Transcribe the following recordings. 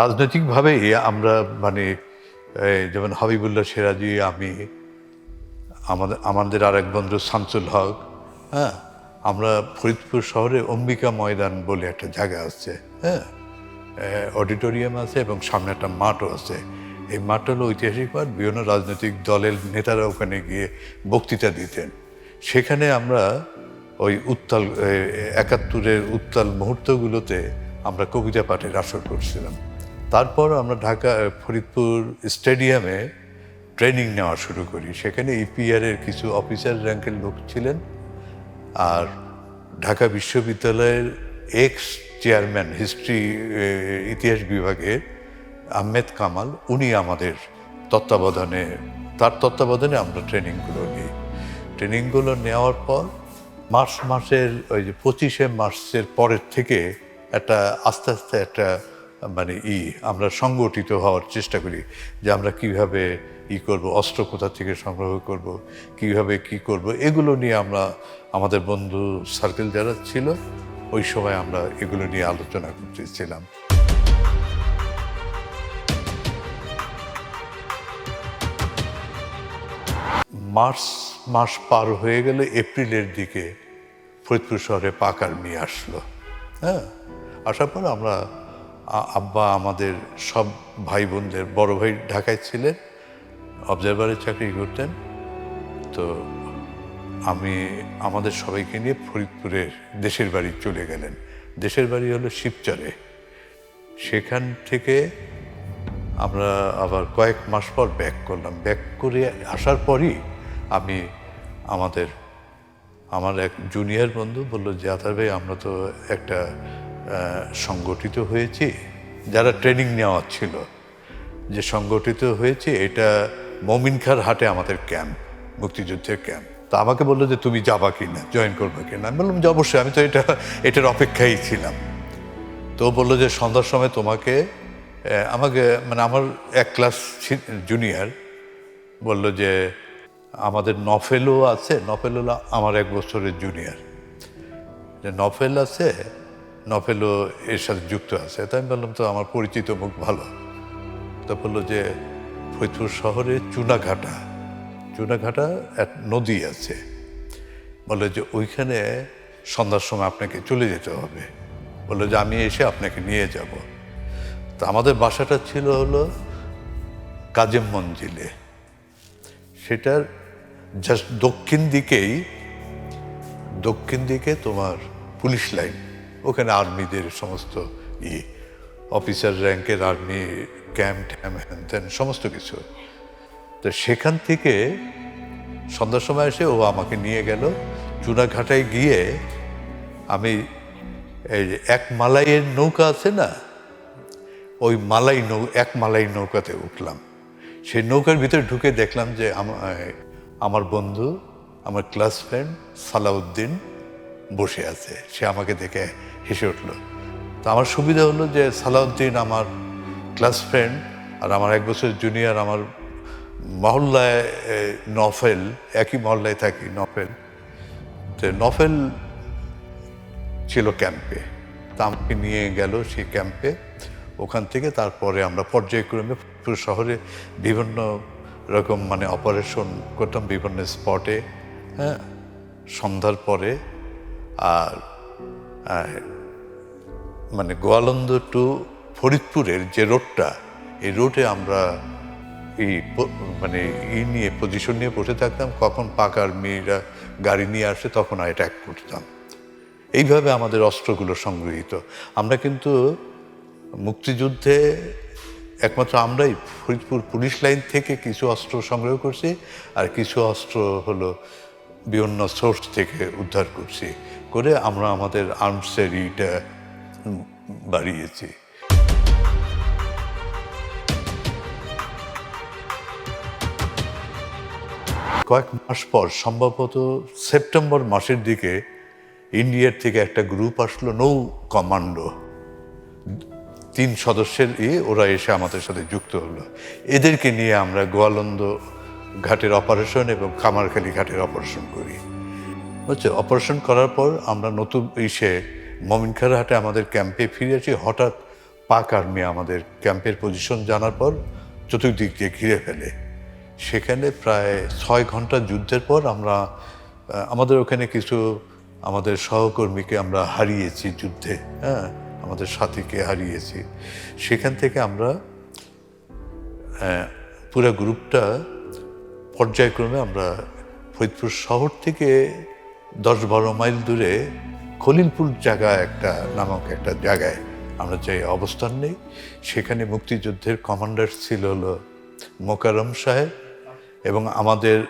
রাজনৈতিকভাবে আমরা মানে যেমন হাবিবুল্লাহ সিরাজি, আমি, আমাদের আমাদের আরেক বন্ধু শামসুল হক হ্যাঁ আমরা ফরিদপুর শহরে অম্বিকা ময়দান বলে একটা জায়গা আছে হ্যাঁ অডিটোরিয়াম আছে এবং সামনে একটা মাঠও আছে। এই মাঠটা হলো ঐতিহাসিক মাঠ, বিভিন্ন রাজনৈতিক দলের নেতারা ওখানে গিয়ে বক্তৃতা দিতেন। সেখানে আমরা ওই উত্তাল একাত্তরের উত্তাল মুহূর্তগুলোতে আমরা কবিতা পাঠের আসর করছিলাম। তারপর আমরা ঢাকা ফরিদপুর স্টেডিয়ামে ট্রেনিং নেওয়া শুরু করি। সেখানে ইপিআর এর কিছু অফিসার র্যাঙ্কের লোক ছিলেন আর ঢাকা বিশ্ববিদ্যালয়ের এক্স চেয়ারম্যান, হিস্ট্রি ইতিহাস বিভাগের আহমেদ কামাল, উনি আমাদের তত্ত্বাবধানে, তার তত্ত্বাবধানে আমরা ট্রেনিংগুলো নিই। ট্রেনিংগুলো নেওয়ার পর মার্চ মাসের, ওই যে পঁচিশে মার্চের পরের থেকে একটা আস্তে আস্তে একটা মানে ই, আমরা সংগঠিত হওয়ার চেষ্টা করি যে আমরা কীভাবে ই করব, অস্ত্র কোথা থেকে সংগ্রহ করব, কীভাবে কি করব, এগুলো নিয়ে আমরা, আমাদের বন্ধু সার্কেল যারা ছিল, ওই সময় আমরা এগুলো নিয়ে আলোচনা করতেছিলাম। মার্চ মাস পার হয়ে গেলে এপ্রিলের দিকে ফরিদপুর শহরে পাক আর্মি আসলো হ্যাঁ? আসার পর আমরা আব্বা আমাদের সব ভাই বোনদের বড় ভাই ঢাকায় ছিলেন অবজারভারে চাকরি করতেন। তো আমি, আমাদের সবাইকে নিয়ে ফরিদপুরের দেশের বাড়ি চলে গেলেন। দেশের বাড়ি হলো শিবচরে। সেখান থেকে আমরা আবার কয়েক মাস পর ব্যাক করলাম। ব্যাক করে আসার পরই আমি আমাদের, আমার এক জুনিয়র বন্ধু বলল যে আতার ভাই, আমরা তো একটা সংগঠিত হয়েছি, যারা ট্রেনিং নেওয়া ছিল, যে সংগঠিত হয়েছে, এটা মমিনখার হাটে আমাদের ক্যাম্প মুক্তিযুদ্ধের ক্যাম্প তা আমাকে বলল যে, তুমি যাবা কি না জয়েন করবে কি না আমি বললাম যে অবশ্যই। আমি তো এটা, এটার অপেক্ষায় ছিলাম। তো বলল যে, সন্ধ্যার সময় তোমাকে আমাকে মানে আমার এক ক্লাস জুনিয়র বলল যে, আমাদের নফেলও আছে, নফেল আমার এক বছরের জুনিয়র যে নফেল আছে নফেলও এর সাথে যুক্ত আছে। তাই আমি বললাম, তো আমার পরিচিত মুখ ভালো। তো বলল যে, ফরিদপুর শহরে চুনাঘাটা চুনাঘাটা এক নদী আছে। বলে যে, ওইখানে সন্ধ্যার সময় আপনাকে চলে যেতে হবে। বলল যে, আমি এসে আপনাকে নিয়ে যাব। তা আমাদের বাসাটা ছিল হলো কাজেম মঞ্জিলে। সেটার জাস্ট দক্ষিণ দিকেই, দক্ষিণ দিকে তোমার পুলিশ লাইন। ওখানে আর্মিদের সমস্ত ই অফিসার র্যাঙ্কের আর্মি ক্যাম্প ট্যাম্প হ্যান ত্যান সমস্ত কিছু। তো সেখান থেকে সন্ধ্যার সময় এসে ও আমাকে নিয়ে গেল। চুনাঘাটায় গিয়ে আমি এই এক মালাইয়ের নৌকা আছে না, ওই মালাই নৌ, এক মালাই নৌকাতে উঠলাম। সেই নৌকার ভিতরে ঢুকে দেখলাম যে আমা- আমার বন্ধু, আমার ক্লাস ফ্রেন্ড সালাউদ্দিন বসে আছে। সে আমাকে দেখে হেসে উঠল। তো আমার সুবিধা হলো যে সালাউদ্দিন আমার ক্লাস ফ্রেন্ড আর আমার এক বছর জুনিয়র আমার মহল্লায় নফেল, একই মহল্লায় থাকি, নফেল। তো নফেল ছিল ক্যাম্পে। তা আমাকে নিয়ে গেল সেই ক্যাম্পে। ওখান থেকে তারপরে আমরা পর্যায়ক্রমে পুরো শহরে বিভিন্ন রকম মানে অপারেশন করতাম বিভিন্ন স্পটে হ্যাঁ? সন্ধ্যার পরে আর মানে গোয়ালন্দ টু ফরিদপুরের যে রোডটা এই রোডে আমরা এই মানে ই নিয়ে পজিশন নিয়ে বসে থাকতাম। কখন পাক মেয়েরা গাড়ি নিয়ে আসে, তখন অ্যাটাক করতাম। এইভাবে আমাদের অস্ত্রগুলো সংগৃহীত। আমরা কিন্তু মুক্তিযুদ্ধে একমাত্র আমরাই ফরিদপুর পুলিশ লাইন থেকে কিছু অস্ত্র সংগ্রহ করছি, আর কিছু অস্ত্র হলো বিভিন্ন সোর্স থেকে উদ্ধার করছি। করে আমরা আমাদের আর্মসের ইটা বাড়িয়েছি। কয়েক মাস পর, সম্ভবত সেপ্টেম্বর মাসের দিকে ইন্ডিয়ার থেকে একটা গ্রুপ আসলো নৌ কমান্ডো। তিন সদস্যের ই ওরা এসে আমাদের সাথে যুক্ত হলো। এদেরকে নিয়ে আমরা গোয়ালন্দ ঘাটের অপারেশন এবং কামারখালী ঘাটের অপারেশন করি। হচ্ছে অপারেশন করার পর আমরা নতুন ইসে মমিনখার হাটে আমাদের ক্যাম্পে ফিরে আসি। হঠাৎ পাক আর্মি আমাদের ক্যাম্পের পজিশন জানার পর চতুর্দিক দিয়ে ঘিরে ফেলে। সেখানে প্রায় ছয় ঘণ্টা যুদ্ধের পর আমরা আমাদের ওখানে কিছু আমাদের সহকর্মীকে আমরা হারিয়েছি যুদ্ধে হ্যাঁ আমাদের সাথীকে হারিয়েছি। সেখান থেকে আমরা পুরো গ্রুপটা পর্যায়ক্রমে আমরা ফরিদপুর শহর থেকে দশ বারো মাইল দূরে খলিলপুর জায়গা একটা নামক একটা জায়গায় আমরা যে অবস্থান নেই, সেখানে মুক্তিযুদ্ধের কমান্ডার ছিল হলো মোকারম সাহেব এবং আমাদের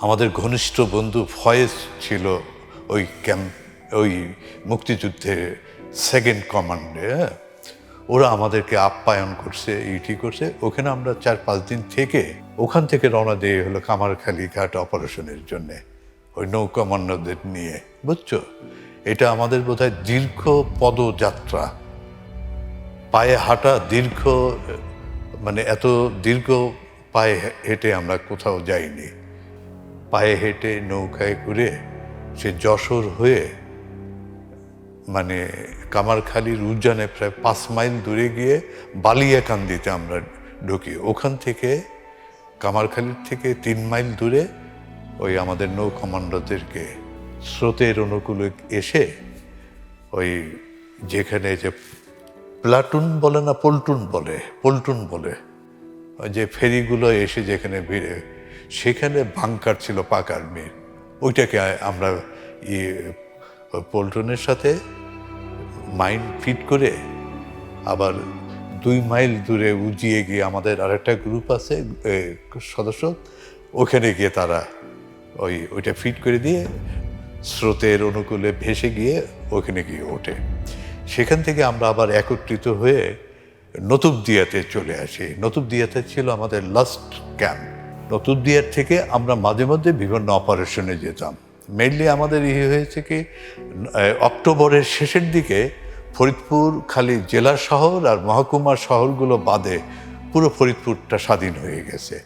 আমাদের ঘনিষ্ঠ বন্ধু ফয়েজ ছিল ওই ক্যাম্প, ওই মুক্তিযুদ্ধের সেকেন্ড কমান্ডে হ্যাঁ? ওরা আমাদেরকে আপ্যায়ন করছে, ইটি করছে। ওখানে আমরা চার পাঁচ দিন থেকে ওখান থেকে রওনা দিয়ে হলো কামারখালী ঘাট অপারেশনের জন্যে। ওই নৌ কমান্ডারদের নিয়ে। বুঝছ? এটা আমাদের বোধহয় দীর্ঘ পদযাত্রা। পায়ে হাঁটা দীর্ঘ মানে এত দীর্ঘ পায়ে হেঁটে আমরা কোথাও যাইনি। পায়ে হেঁটে নৌকায় ঘুরে সে যশোর হয়ে মানে কামারখালির উদ্যানে প্রায় পাঁচ মাইল দূরে গিয়ে বালিয়াকান্দিতে আমরা ঢুকি। ওখান থেকে, কামারখালির থেকে তিন মাইল দূরে ওই আমাদের নৌ কমান্ডারদেরকে স্রোতের অনুকূলে এসে ওই যেখানে যে প্লাটুন বলে না পল্টুন বলে পল্টুন বলে, যে ফেরিগুলো এসে যেখানে ভিড়ে, সেখানে বাংকার ছিল পাক আর্মির। ওইটাকে আমরা ইয়ে পল্টনের সাথে মাইন্ড ফিট করে আবার দুই মাইল দূরে উজিয়ে গিয়ে আমাদের আরেকটা গ্রুপ আছে সদস্য, ওখানে গিয়ে তারা ওই, ওইটা ফিট করে দিয়ে স্রোতের অনুকূলে ভেসে গিয়ে ওখানে গিয়ে ওঠে। সেখান থেকে আমরা আবার একত্রিত হয়ে নতুবদিয়াতে চলে আসি। নতুবদিয়াতে ছিল আমাদের লাস্ট ক্যাম্প নতুবদিয়ার থেকে আমরা মাঝে মধ্যে বিভিন্ন অপারেশনে যেতাম। মেইনলি আমাদের ইয়ে হয়েছে কি অক্টোবরের শেষের দিকে ফরিদপুর খালি জেলা শহর আর মহকুমার শহরগুলো বাদে পুরো ফরিদপুরটা স্বাধীন হয়ে গেছে।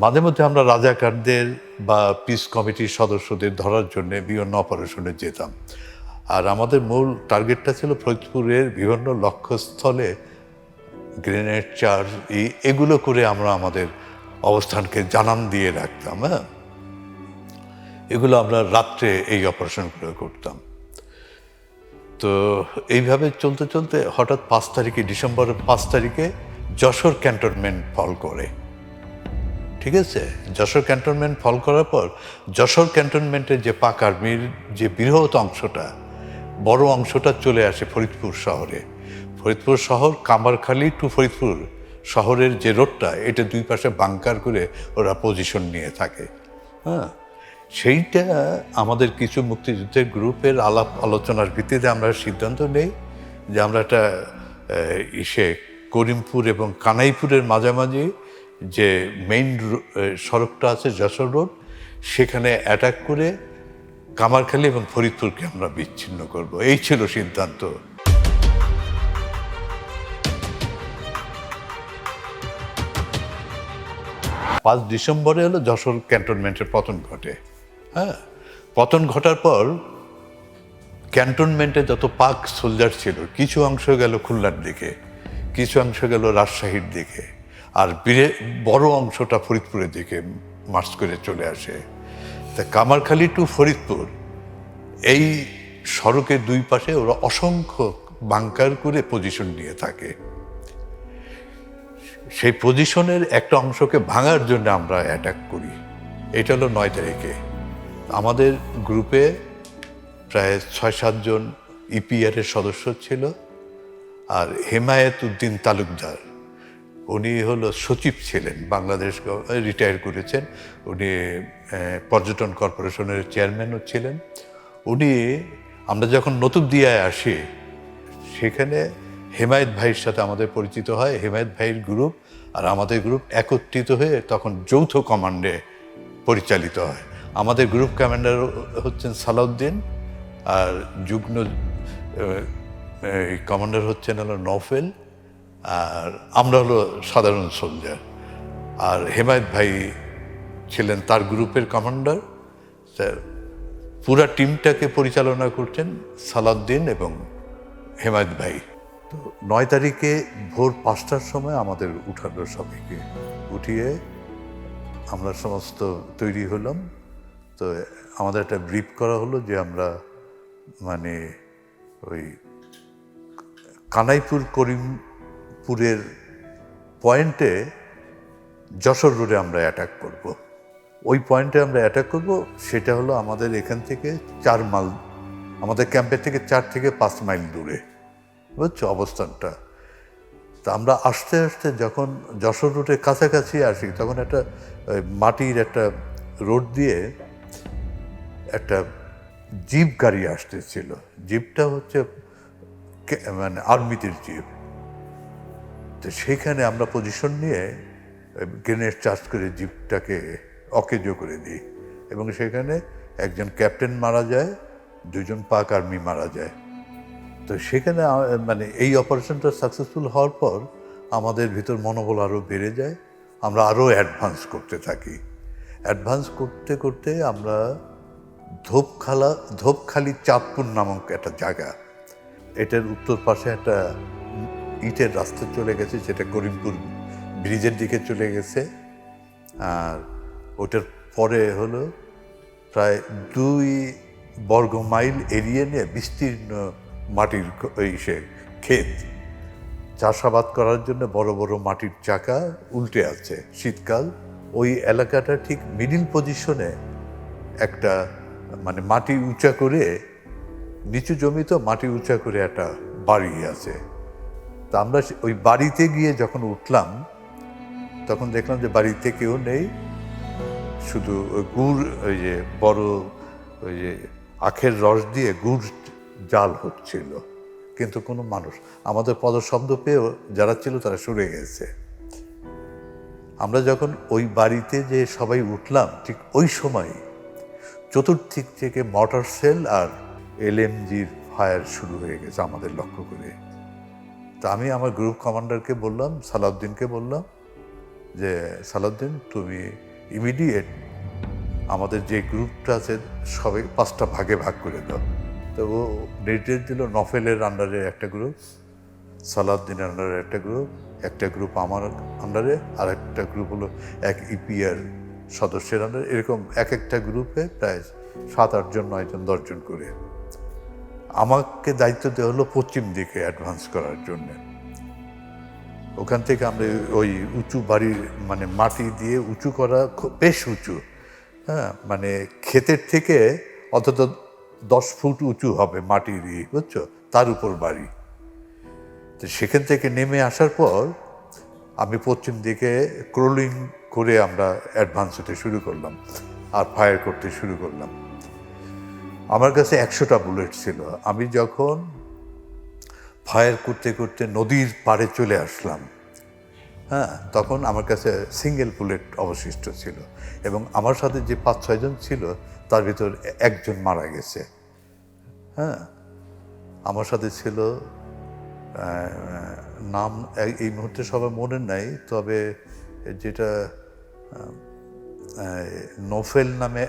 মাঝে মধ্যে আমরা রাজাকারদের বা পিস কমিটির সদস্যদের ধরার জন্য বিভিন্ন অপারেশনে যেতাম। আর আমাদের মূল টার্গেটটা ছিল ফরিদপুরের বিভিন্ন লক্ষ্যস্থলে গ্রেনেড চার্জ এগুলো করে আমরা আমাদের অবস্থানকে জানান দিয়ে রাখতাম হ্যাঁ? এগুলো আমরা রাত্রে এই অপারেশনগুলো করতাম। তো এইভাবে চলতে চলতে হঠাৎ পাঁচ তারিখে, ডিসেম্বরের পাঁচ তারিখে যশোর ক্যান্টনমেন্ট ফল করে। ঠিক আছে? যশোর ক্যান্টনমেন্ট ফল করার পর, যশোর ক্যান্টনমেন্টের যে পাক আর্মির যে বৃহৎ অংশটা, বড় অংশটা চলে আসে ফরিদপুর শহরে। ফরিদপুর শহর কামারখালী টু ফরিদপুর শহরের যে রোডটা, এটা দুই পাশে বাংকার করে ওরা পজিশন নিয়ে থাকে। হ্যাঁ? সেইটা আমাদের কিছু মুক্তিযুদ্ধের গ্রুপের আলাপ আলোচনার ভিত্তিতে আমরা সিদ্ধান্ত নেই যে আমরা একটা ইসে করিমপুর এবং কানাইপুরের মাঝামাঝি যে মেইন সড়কটা আছে যশোর রোড সেখানে অ্যাটাক করে কামারখালী এবং ফরিদপুরকে আমরা বিচ্ছিন্ন করব। এই ছিল সিদ্ধান্ত। পাঁচ ডিসেম্বরে হলো যশোর ক্যান্টনমেন্টের পতন ঘটে। হ্যাঁ পতন ঘটার পর ক্যান্টনমেন্টে যত পাক সোলজার ছিল, কিছু অংশ গেল খুলনার দিকে, কিছু অংশ গেল রাজশাহীর দিকে। আর বীরে- বড় অংশটা ফরিদপুরের দিকে মার্চ করে চলে আসে। তা কামারখালী টু ফরিদপুর, এই সড়কের দুই পাশে ওরা অসংখ্য বাংকার করে পজিশন নিয়ে থাকে। সেই পজিশনের একটা অংশকে ভাঙার জন্য আমরা অ্যাটাক করি। এটা হলো নয় তারিখে। আমাদের গ্রুপে প্রায় ছয় সাতজন ইপিআর এর সদস্য ছিল, আর হেমায়েত উদ্দিন তালুকদার। উনি হলো সচিব ছিলেন, বাংলাদেশ রিটায়ার করেছেন। উনি পর্যটন কর্পোরেশনের চেয়ারম্যানও ছিলেন। উনি, আমরা যখন নতুবদিয়ায় আসি, সেখানে হেমায়েত ভাইয়ের সাথে আমাদের পরিচিত হয়। হেমায়েত ভাইয়ের গ্রুপ আর আমাদের গ্রুপ একত্রিত হয়ে তখন যৌথ কমান্ডে পরিচালিত হয়। আমাদের গ্রুপ কমান্ডার হচ্ছেন সালাউদ্দিন আর যুগ্ম কমান্ডার হচ্ছেন হলো নফেল আর আমরা হলো সাধারণ সোলজার আর হেমায়েত ভাই ছিলেন তার গ্রুপের কমান্ডার। স্যার, পুরা টিমটাকে পরিচালনা করছেন সালাউদ্দিন এবং হেমায়ত ভাই। তো নয় তারিখে ভোর পাঁচটার সময় আমাদের উঠালো সবাইকে উঠিয়ে আমরা সমস্ত তৈরি হলাম। তো আমাদের একটা ব্রিফ করা হলো যে আমরা মানে ওই কানাইপুর করিমপুরের পয়েন্টে যশোর রোডে আমরা অ্যাটাক করব। ওই পয়েন্টে আমরা অ্যাটাক করব, সেটা হলো আমাদের এখান থেকে চার মাইল, আমাদের ক্যাম্পের থেকে চার থেকে পাঁচ মাইল দূরে। বুঝছ অবস্থানটা? তা আমরা আস্তে আস্তে যখন যশোর রোডের কাছাকাছি আসি, তখন একটা মাটির একটা রোড দিয়ে একটা জিপ গাড়ি আসতেছিল। জিপটা হচ্ছে মানে আর্মিদের জিপ তো সেইখানে আমরা পজিশন নিয়ে গ্রেনেড চার্জ করে জিপটাকে অকেজো করে দিই। এবং সেখানে একজন ক্যাপ্টেন মারা যায়, দুজন পাক আর্মি মারা যায়। তো সেখানে মানে এই অপারেশনটা সাকসেসফুল হওয়ার পর আমাদের ভিতর মনোবল আরও বেড়ে যায়। আমরা আরও অ্যাডভান্স করতে থাকি। অ্যাডভান্স করতে করতে আমরা ধোপখালা, ধোপখালি চাঁদপুর নামক একটা জায়গা, এটার উত্তর পাশে একটা ইটের রাস্তা চলে গেছে, যেটা করিমপুর ব্রিজের দিকে চলে গেছে। আর ওটার পরে হলো প্রায় দুই বর্গ মাইল এরিয়ে নিয়ে বিস্তীর্ণ মাটির সে ক্ষেত। চাষাবাদ করার জন্য বড় বড় মাটির চাকা উল্টে আছে শীতকাল। ওই এলাকাটা ঠিক মিডিল পজিশনে একটা মানে মাটি উঁচা করে, নিচু জমি তো মাটি উঁচা করে একটা বাড়ি আছে। তা আমরা ওই বাড়িতে গিয়ে যখন উঠলাম, তখন দেখলাম যে বাড়িতে কেউ নেই। শুধু ওই গুড়, ওই যে বড়, ওই যে আখের রস দিয়ে গুড় জাল হচ্ছিল। কিন্তু কোনো মানুষ, আমাদের পদশব্দ পেয়েও যারা ছিল তারা সরে গেছে। আমরা যখন ওই বাড়িতে যে সবাই উঠলাম, ঠিক ওই সময় চতুর্দিক থেকে মটর সেল আর এলএমজির ফায়ার শুরু হয়ে গেছে আমাদের লক্ষ্য করে। তা আমি আমার গ্রুপ কমান্ডারকে বললাম, সালাউদ্দিনকে বললাম যে, সালাউদ্দিন, তুমি ইমিডিয়েট আমাদের যে গ্রুপটা আছে সবাই পাঁচটা ভাগে ভাগ করে দাও। তো ও নির্দেশ দিল, নফেলের আন্ডারে একটা গ্রুপ সালাউদ্দিনের আন্ডারে একটা গ্রুপ একটা গ্রুপ আমার আন্ডারে আর একটা গ্রুপ হলো এক ইপিআর সদস্যের আন্ডারে এরকম এক একটা গ্রুপে প্রায় সাত আটজন নয়জন দশজন করে আমাকে দায়িত্ব দেওয়া হলো পশ্চিম দিকে অ্যাডভান্স করার জন্যে। ওখান থেকে আমরা ওই উঁচু বাড়ির মানে মাটি দিয়ে উঁচু করা বেশ উঁচু। হ্যাঁ মানে ক্ষেতের থেকে অন্তত দশ ফুট উঁচু হবে মাটি দিয়ে বুঝছ? তার উপর বাড়ি। তো সেখান থেকে নেমে আসার পর আমি পশ্চিম দিকে ক্রোলিং করে আমরা অ্যাডভান্স হতে শুরু করলাম, আর ফায়ার করতে শুরু করলাম। আমার কাছে একশোটা বুলেট ছিল। আমি যখন ফায়ার করতে করতে নদীর পাড়ে চলে আসলাম হ্যাঁ তখন আমার কাছে সিঙ্গেল বুলেট অবশিষ্ট ছিল এবং আমার সাথে যে পাঁচ ছয়জন ছিল, তার ভিতর একজন মারা গেছে। হ্যাঁ আমার সাথে ছিল নাম এই- মুহূর্তে সবার মনে নাই, তবে যেটা নোফেল নামে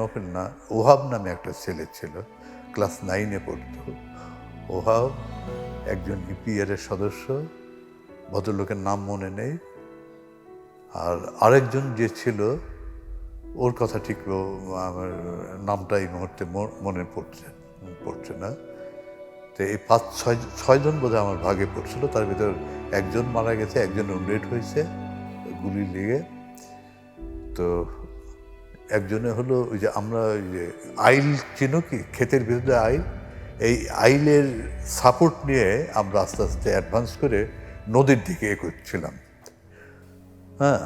নোফেল না, ওহাব নামে একটা ছেলে ছিল, ক্লাস নাইনে পড়তো। ওহাব একজন ইপিআর এর সদস্য, ভদ্রলোকের নাম মনে নেই। আর আরেকজন যে ছিল, ওর কথা ঠিক আমার নামটা এই মুহূর্তে মনে পড়ছে পড়ছে না। তো এই পাঁচ, ছয় ছয়জন বোধহয় আমার ভাগে পড়ছিল, তার ভিতর একজন মারা গেছে, একজন উন্ডেড হয়েছে, গুলি লেগে। তো একজনে হলো ওই যে আমরা ওই যে আইল চিনো কি? ক্ষেতের বিরুদ্ধে আইল। এই আইলের সাপোর্ট নিয়ে আমরা আস্তে আস্তে অ্যাডভান্স করে নদীর দিকে এগোচ্ছিলাম। হ্যাঁ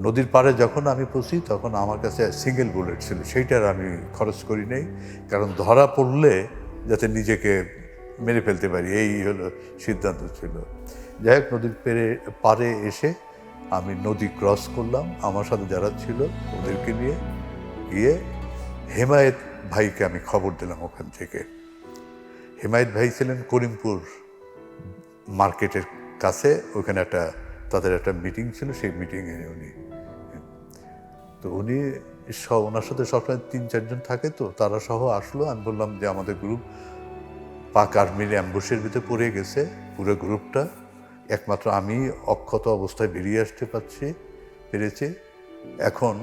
নদীর পাড়ে যখন আমি পৌঁছি তখন আমার কাছে সিঙ্গেল বুলেট ছিল। সেইটার আমি খরচ করি নাই। কারণ ধরা পড়লে যাতে নিজেকে মেরে ফেলতে পারি, এই হলো সিদ্ধান্ত ছিল। যাই হোক, নদীর পেরে, পাড়ে এসে আমি নদী ক্রস করলাম। আমার সাথে যারা ছিল ওদেরকে নিয়ে গিয়ে হেমায়েত ভাইকে আমি খবর দিলাম ওখান থেকে। হেমায়েত ভাই ছিলেন করিমপুর মার্কেটের কাছে। ওখানে একটা তাদের একটা মিটিং ছিল, সেই মিটিংয়ে উনি তো উনি ওনার সাথে সবসময় তিন, চারজন থাকে তো, তারা সহ আসলো। আমি বললাম যে আমাদের গ্রুপ পাক আর্মির অ্যাম্বুসের ভিতরে পড়ে গেছে, পুরো গ্রুপটা একমাত্র আমি অক্ষত অবস্থায় বেরিয়ে আসতে পারছি, পেরেছি। এখন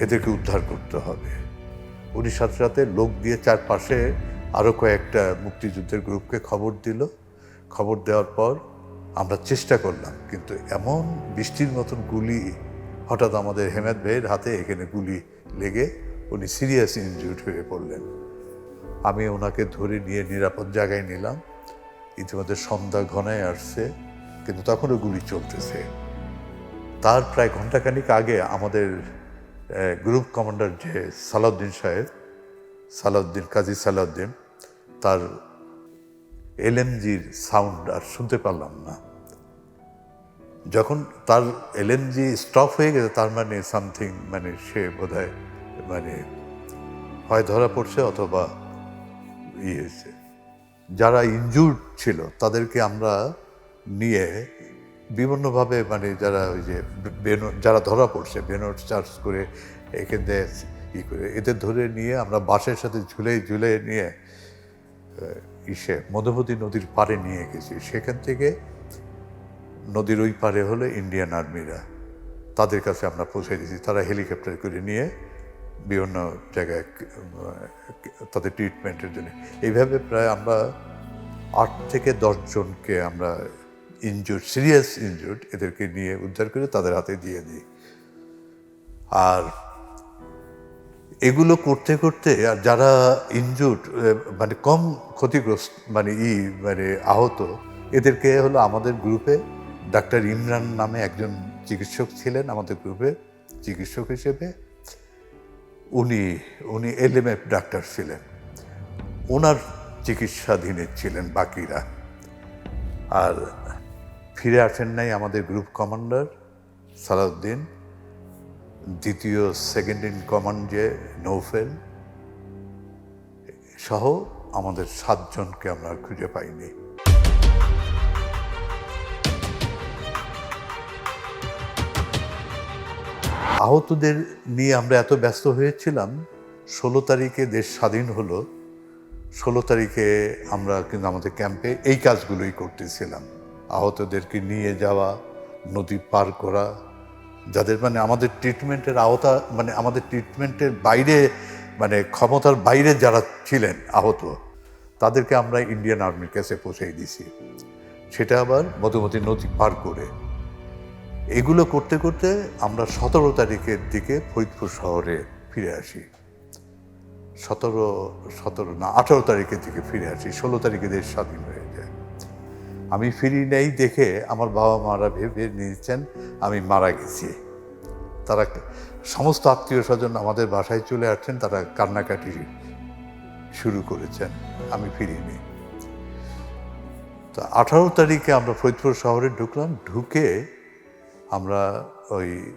এদেরকে উদ্ধার করতে হবে। উনি সাথে সাথে লোক দিয়ে চারপাশে আরও কয়েকটা মুক্তিযুদ্ধের গ্রুপকে খবর দিল। খবর দেওয়ার পর আমরা চেষ্টা করলাম, কিন্তু এমন বৃষ্টির মতন গুলি, হঠাৎ আমাদের হেমাদ ভাইয়ের হাতে এখানে গুলি লেগে উনি সিরিয়াস ইনজুর্ড হয়ে পড়লেন। আমি ওনাকে ধরে নিয়ে নিরাপদ জায়গায় নিলাম। ইতিমধ্যে সন্ধ্যা ঘনায় আসছে, কিন্তু তখনও গুলি চলতেছে। তার প্রায় ঘন্টাখানিক আগে আমাদের গ্রুপ কমান্ডার যে সালাউদ্দিন সাহেব, সালাউদ্দিন, কাজী সালাউদ্দিন, তার এলএমজির সাউন্ড আর শুনতে পারলাম না। যখন তার এলএমজি স্টপ হয়ে গেছে, তার মানে সামথিং মানে সে বোধহয় মানে হয় ধরা পড়ছে অথবা ইয়ে হয়েছে। যারা ইনজুর্ড ছিল, তাদেরকে আমরা নিয়ে বিভিন্নভাবে মানে যারা ওই যে যারা ধরা পড়ছে বেনোট চার্জ করে এখান থেকে ই করে, এদের ধরে নিয়ে আমরা বাসের সাথে ঝুলে ঝুলে নিয়ে ইসে মধুমতি নদীর পাড়ে নিয়ে গেছি। সেখান থেকে নদীর ওই পারে হলো ইন্ডিয়ান আর্মিরা তাদের কাছে আমরা পৌঁছে দিয়েছি। তারা হেলিকপ্টার করে নিয়ে বিভিন্ন জায়গায় তাদের ট্রিটমেন্টের জন্য। এইভাবে প্রায় আমরা আট থেকে দশ জনকে আমরা ইনজুর সিরিয়াস ইনজুর্ড এদেরকে নিয়ে উদ্ধার করে তাদের হাতে দিয়ে দিই। আর এগুলো করতে করতে আর যারা ইনজুর্ড মানে কম ক্ষতিগ্রস্ত মানে ই মানে আহত, এদেরকে হলো আমাদের গ্রুপে ডাক্তার ইমরান নামে একজন চিকিৎসক ছিলেন, আমাদের গ্রুপে চিকিৎসক হিসেবে। উনি উনি এলএমএফ ডাক্তার ছিলেন। ওনার চিকিৎসাধীনে ছিলেন বাকিরা। আর ফিরে আসেন নাই আমাদের গ্রুপ কমান্ডার সালাউদ্দিন, দ্বিতীয় সেকেন্ড ইন কমান্ড যে নৌফেল সহ আমাদের সাতজনকে আমরা খুঁজে পাইনি। আহতদের নিয়ে আমরা এত ব্যস্ত হয়েছিলাম, ষোলো তারিখে দেশ স্বাধীন হলো। ষোলো তারিখে আমরা কিন্তু আমাদের ক্যাম্পে এই কাজগুলোই করতেছিলাম। আহতদেরকে নিয়ে যাওয়া, নদী পার করা, যাদের মানে আমাদের ট্রিটমেন্টের আওতা মানে আমাদের ট্রিটমেন্টের বাইরে মানে ক্ষমতার বাইরে যারা ছিলেন আহত, তাদেরকে আমরা ইন্ডিয়ান আর্মির কাছে পৌঁছে দিছি সেটা আবার মধুমতি নদী পার করে। এগুলো করতে করতে আমরা সতেরো তারিখের দিকে ফরিদপুর শহরে ফিরে আসি। সতেরো সতেরো না, আঠারো তারিখের দিকে ফিরে আসি, ষোলো তারিখে দেশ স্বাধীন হয়ে যায়। আমি ফিরি নেই দেখে আমার বাবা মারা ভেবে নিয়েছেন, আমি মারা গেছি। তারা সমস্ত আত্মীয় স্বজন আমাদের বাসায় চলে আসছেন, তারা কান্নাকাটি শুরু করেছেন, আমি ফিরিনি তো আঠারো তারিখে আমরা ফরিদপুর শহরে ঢুকলাম, ঢুকে আমরা ওই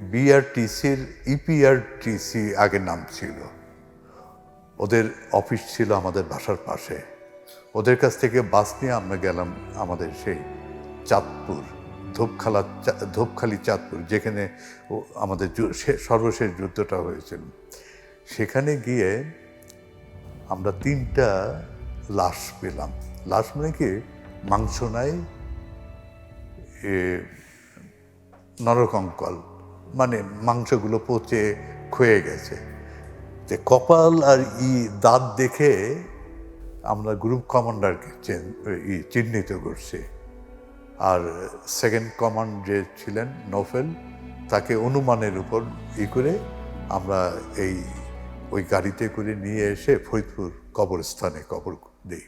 বিআরটিসির ইপিআরটিসি আগে নাম ছিল। ওদের অফিস ছিল আমাদের বাসার পাশে। ওদের কাছ থেকে বাস নিয়ে আমরা গেলাম আমাদের সেই চাঁদপুর, ধূপখালা ধূপখালি চাঁদপুর, যেখানে আমাদের সর্বশেষ যুদ্ধটা হয়েছিল। সেখানে গিয়ে আমরা তিনটা লাশ পেলাম। লাশ মানে কি? মাংস নাই নরকঙ্কল মানে মাংসগুলো পচে ক্ষয়ে গেছে। যে কপাল আর ই দাঁত দেখে আমরা গ্রুপ কমান্ডারকে ই চিহ্নিত করছি। আর সেকেন্ড কমান্ড যে ছিলেন নোফেল, তাকে অনুমানের উপর ই করে আমরা এই, ওই গাড়িতে করে নিয়ে এসে ফরিদপুর কবরস্থানে কবর দিই।